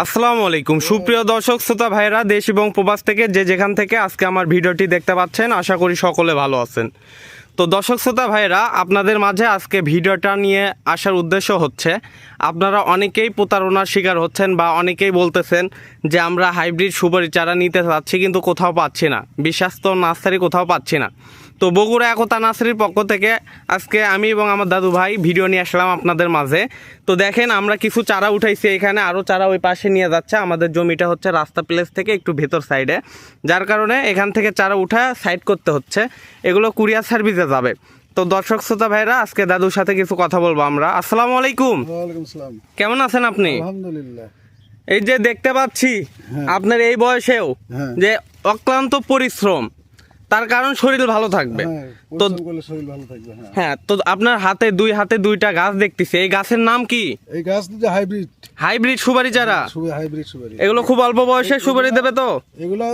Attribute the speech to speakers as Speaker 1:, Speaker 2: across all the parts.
Speaker 1: আসসালামু আলাইকুম। সুপ্রিয় দর্শক শ্রোতা ভাইরা দেশ এবং প্রবাস থেকে যে যেখান থেকে আজকে আমার ভিডিওটি দেখতে পাচ্ছেন আশা করি সকলে ভালো আছেন। তো দর্শক শ্রোতা ভাইরা আপনাদের মাঝে আজকে ভিডিওটা নিয়ে আসার উদ্দেশ্য হচ্ছে আপনারা অনেকেই প্রতারণার শিকার হচ্ছেন বা অনেকেই বলতেছেন যে আমরা হাইব্রিড সুপারি চারা নিতে চাচ্ছি কিন্তু কোথাও পাচ্ছি না। বিশ্বাস্ত নার্সারি কোথাও পাচ্ছি না। তো বগুড়া একতা নার্সারির পক্ষ থেকে আজকে আমি এবং আমার দাদু ভাই ভিডিও নিয়ে আসলাম আপনাদের মাঝে। তো দেখেন আমরা কিছু চারা উঠাইছি এখানে আরও চারা ওই পাশে নিয়ে যাচ্ছে। আমাদের জমিটা হচ্ছে রাস্তা প্লেস থেকে একটু ভেতর সাইডে। যার কারণে এখান থেকে চারা উঠা সাইড করতে হচ্ছে। এগুলো কুরিয়ার সার্ভিসে যাবে। তো দর্শক শ্রোতা ভাইরা আজকে দাদুর সাথে কিছু কথা বলব আমরা। আসসালামু আলাইকুম। কেমন আছেন আপনি?
Speaker 2: আলহামদুলিল্লাহ।
Speaker 1: এই যে দেখতে পাচ্ছি আপনার এই বয়সেও
Speaker 2: হ্যাঁ।
Speaker 1: যে অক্লান্ত পরিশ্রম। তার কারণ শরীর ভালো থাকবে।
Speaker 2: হ্যাঁ
Speaker 1: তো
Speaker 2: শরীর ভালো থাকবে হ্যাঁ।
Speaker 1: হ্যাঁ তো আপনার হাতে দুই হাতে দুইটা গাছ দেখতেছি। এই গাছের নাম কি?
Speaker 2: এই গাছ দুটো হাইব্রিড।
Speaker 1: হাইব্রিড সুপারি চারা?
Speaker 2: হাইব্রিড সুপারি।
Speaker 1: এগুলো খুব অল্প বয়সে সুপারি দেবে তো?
Speaker 2: এগুলা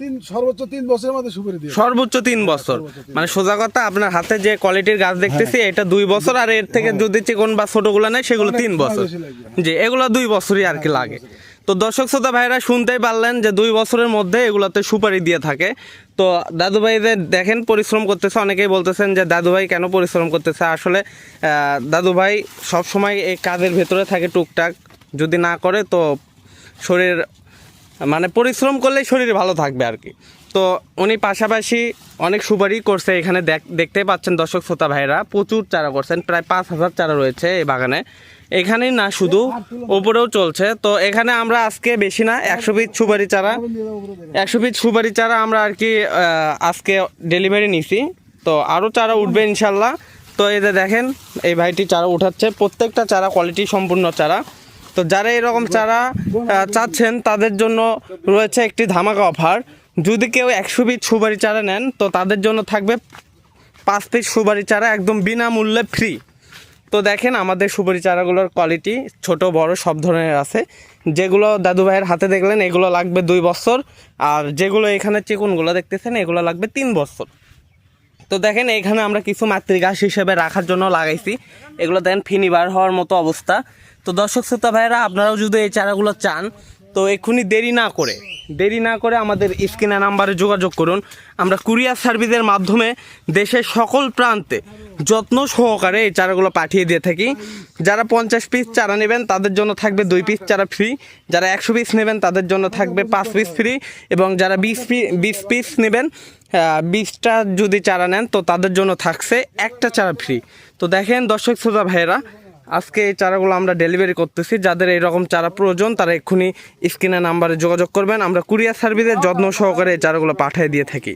Speaker 2: তিন সর্বোচ্চ তিন বছরের মধ্যে সুপারি দিয়ে
Speaker 1: সর্বোচ্চ তিন বছর। মানে সোজা কথা আপনার হাতে যে কোয়ালিটির গাছ দেখতেছি এটা দুই বছর আর এর থেকে যদি চিকন বা ছোটগুলো নেয় সেগুলো তিন বছর। জি এগুলো দুই বছরই আর কি লাগে। তো দর্শক শ্রোতা ভাইরা, শুনতেই পারলেন যে দুই বছরের মধ্যে এগুলোতে সুপারি দিয়ে থাকে। তো দাদু ভাইদের দেখেন, পরিশ্রম করতেছে। অনেকেই বলতেছেন যে, দাদু ভাই কেন পরিশ্রম করতেছে? আসলে দাদু ভাই সবসময় এই কাজের ভেতরে থাকে টুকটাক। যদি না করে তো শরীর মানে পরিশ্রম করলেই শরীর ভালো থাকবে আর কি। তো উনি পাশাপাশি অনেক সুপারি করছে এখানে দেখ- দেখতেই পাচ্ছেন দর্শক শ্রোতা ভাইরা প্রচুর চারা করছেন, প্রায় পাঁচ হাজার চারা রয়েছে এই বাগানে। এখানেই না শুধু ওপরেও চলছে। তো এখানে আমরা আজকে বেশি না, একশো পিস সুপারি চারা, একশো পিস সুপারি চারা আমরা আর কি আজকে ডেলিভারি নিছি। তো আরও চারা উঠবে ইনশাল্লাহ। তো যে দেখেন, এই ভাইটি চারা উঠাচ্ছে। প্রত্যেকটা চারা কোয়ালিটি সম্পূর্ণ চারা। তো যারা এরকম চারা চাচ্ছেন, তাদের জন্য রয়েছে একটি ধামাকা অফার। যদি কেউ একশো পিস সুপারি চারা নেন, তো তাদের জন্য থাকবে পাঁচ পিস সুপারি চারা একদম বিনামূল্যে ফ্রি। তো দেখেন আমাদের সুপারি চারাগুলোর কোয়ালিটি ছোট, বড়, সব ধরনের আছে। যেগুলো দাদু ভাইয়ের হাতে দেখলেন, এগুলো লাগবে দুই বছর। আর যেগুলো এখানে চিকুনগুলো দেখতেছেন, এগুলো লাগবে তিন বছর। তো দেখেন এখানে আমরা কিছু মাতৃগাছ হিসেবে রাখার জন্য লাগাইছি। এগুলো দেখেন ফিনিবার হওয়ার মতো অবস্থা। তো দর্শক শ্রোতা ভাইরা আপনারাও যদি এই চারাগুলো চান, তো এক্ষুনি দেরি না করে, দেরি না করে আমাদের স্ক্রিনে নাম্বারে যোগাযোগ করুন। আমরা কুরিয়ার সার্ভিসের মাধ্যমে দেশের সকল প্রান্তে যত্ন সহকারে এই চারাগুলো পাঠিয়ে দিয়ে থাকি। যারা পঞ্চাশ পিস চারা নেবেন, তাদের জন্য থাকবে দুই পিস চারা ফ্রি যারা একশো পিস নেবেন, তাদের জন্য থাকবে পাঁচ পিস ফ্রি এবং যারা বিশ পি বিশ পিস নেবেন বিশটা যদি চারা নেন, তো তাদের জন্য থাকছে একটা চারা ফ্রি তো দেখেন দর্শক শ্রোতা ভাইয়েরা আজকে এই চারাগুলো আমরা ডেলিভারি করতেছি। যাদের এইরকম চারা প্রয়োজন, তারা এক্ষুনি স্ক্রিনে নাম্বারে যোগাযোগ করবেন। আমরা কুরিয়ার সার্ভিসের যত্ন সহকারে এই চারাগুলো পাঠিয়ে দিয়ে থাকি।